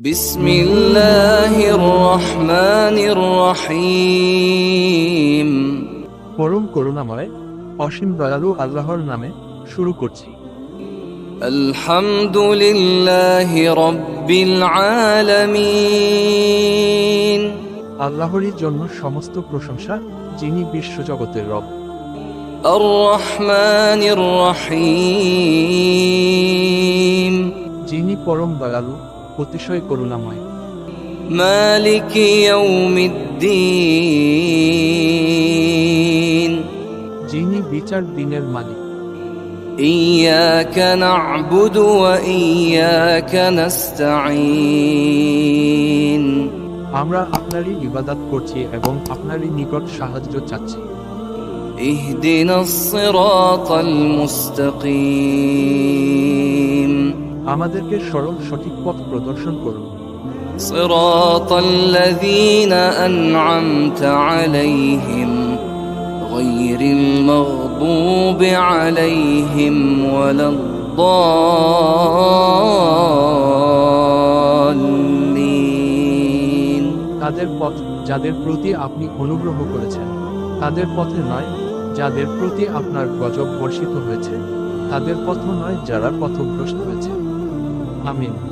بسم الله الرحمن الرحيم পরম করুণাময় অসীম দয়ালু আল্লাহর নামে শুরু করছি الحمد لله رب العالمين আল্লাহরই জন্য সমস্ত প্রশংসা যিনি বিশ্বজগতের রব الرحمن الرحيم যিনি পরম দয়ালু অতিশয় করুণাময় مالك يوم الدين যিনি বিচার দিনের মালিক إياك نعبد وإياك نستعين আমরা আপনারই ইবাদাত করছি এবং আপনারই নিকট সাহায্য চাচ্ছি اهدنا الصراط المستقيم আমাদেরকে সরল সঠিক পথ প্রদর্শন করুন صراط الذين أنعمت عليهم غير المغضوب عليهم ولا الضالين তাদের পথ যাদের প্রতি আপনি অনুগ্রহ করেছেন তাদের পথে নয় যাদের প্রতি আপনার গজব বর্ষিত হয়েছে তাদের পথ নয় যারা পথভ্রষ্ট হয়েছে Amém.